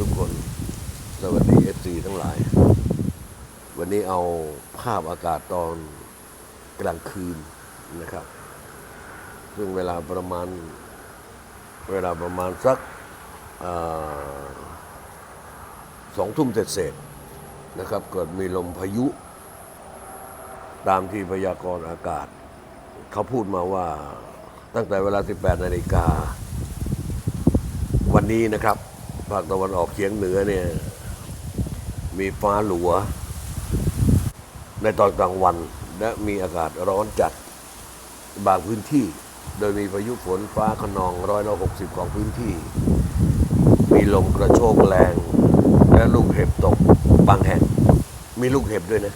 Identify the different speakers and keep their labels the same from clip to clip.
Speaker 1: ทุกคน สวัสดีเอฟซีทั้งหลาย วันนี้เอาภาพอากาศตอนกลางคืนนะครับ ซึ่งเวลาประมาณ เวลาประมาณสักสองทุ่มเจ็ดเศษนะครับ เกิดมีลมพายุ ตามที่พยากรณ์อากาศ เขาพูดมาว่าตั้งแต่เวลา 18 นาฬิกาวันนี้นะครับ ภาคตะวันออกเฉียงเหนือเนี่ย มีฟ้าหลัว ในตอนกลางวัน และมีอากาศร้อนจัดบางพื้นที่ โดยมีพายุฝนฟ้าขนองร้อยละหกสิบของพื้นที่ มีลมกระโชกแรง และลูกเห็บตกบางแห่ง มีลูกเห็บด้วยนะ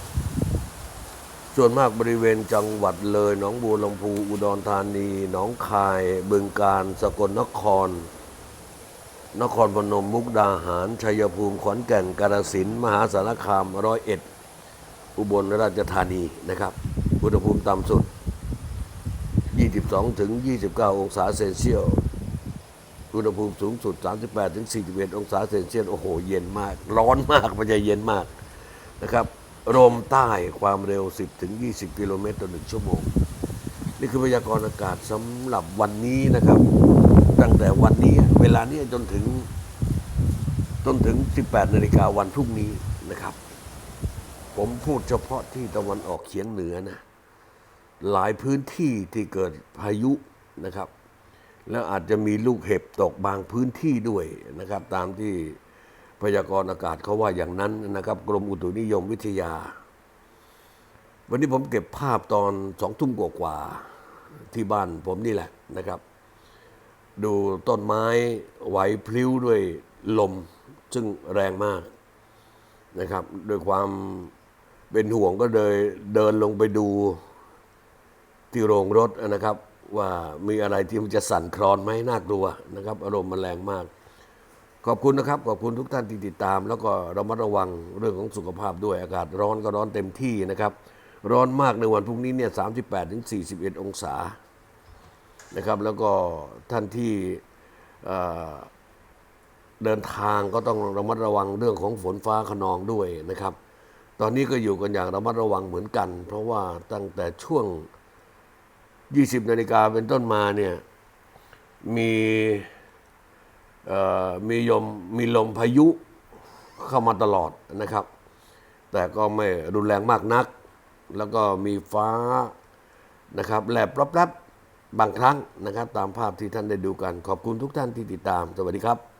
Speaker 1: ส่วนมากบริเวณจังหวัดเลย หนองบัวลำพู อุดรธานี หนองคาย บึงกาฬ สกลนคร นครพนมมุกดาหาร ชัยภูมิขอนแก่นกาฬสินธุ์มหาสารคามร้อยเอ็ดอุบลราชธานีนะครับอุณหภูมิต่ำสุด 22 ถึง 29 องศาเซลเซียสอุณหภูมิสูงสุด 38 ถึง 41 องศาเซลเซียสโอ้โห เย็นมาก ร้อนมากม่ใช่เย็นมากนะครับลมใต้ความเร็ว 10 ถึง 20 กิโลเมตรต่อหนึ่งชั่วโมง นี่คือพยากรณ์อากาศสำหรับวันนี้นะครับ ตั้งแต่วันนี้เวลานี้จนถึงจนถึง 18นาฬิกาวันพรุ่งนี้นะครับ ผมพูดเฉพาะที่ตะวันออกเฉียงเหนือนะหลายพื้นที่ที่เกิดพายุนะครับ แล้วอาจจะมีลูกเห็บตกบางพื้นที่ด้วยนะครับ ตามที่พยากรณ์อากาศเขาว่าอย่างนั้นนะครับ กรมอุตุนิยมวิทยา วันนี้ผมเก็บภาพตอนสองทุ่มกว่าๆ ที่บ้านผมนี่แหละนะครับ ดูต้นไม้ไหวพลิ้วด้วยลมซึ่งแรงมากนะครับด้วยความเป็นห่วงก็เลยเดินลงไปดูที่โรงรถนะครับ ว่ามีอะไรที่มันจะสั่นคลอนไหมน่ากลัวนะครับ อารมณ์มันแรงมาก ขอบคุณนะครับ ขอบคุณทุกท่านที่ติดตาม แล้วก็ระมัดระวังเรื่องของสุขภาพด้วยอากาศร้อนก็ร้อนเต็มที่นะครับ ร้อนมากในวันพรุ่งนี้เนี่ย38ถึง41 องศา นะครับ แล้วก็ท่านที่เดินทางก็ต้องระมัดระวังเรื่องของฝนฟ้าขนองด้วยนะครับ ตอนนี้ก็อยู่กันอย่างระมัดระวังเหมือนกัน เพราะว่าตั้งแต่ช่วง 20 นาฬิกาเป็นต้นมาเนี่ยมีมียมมีลมพายุเข้ามาตลอดนะครับ แต่ก็ไม่รุนแรงมากนัก แล้วก็มีฟ้านะครับแลบรับ บางครั้งนะครับ ตามภาพที่ท่านได้ดูกัน ขอบคุณทุกท่านที่ติดตาม สวัสดีครับ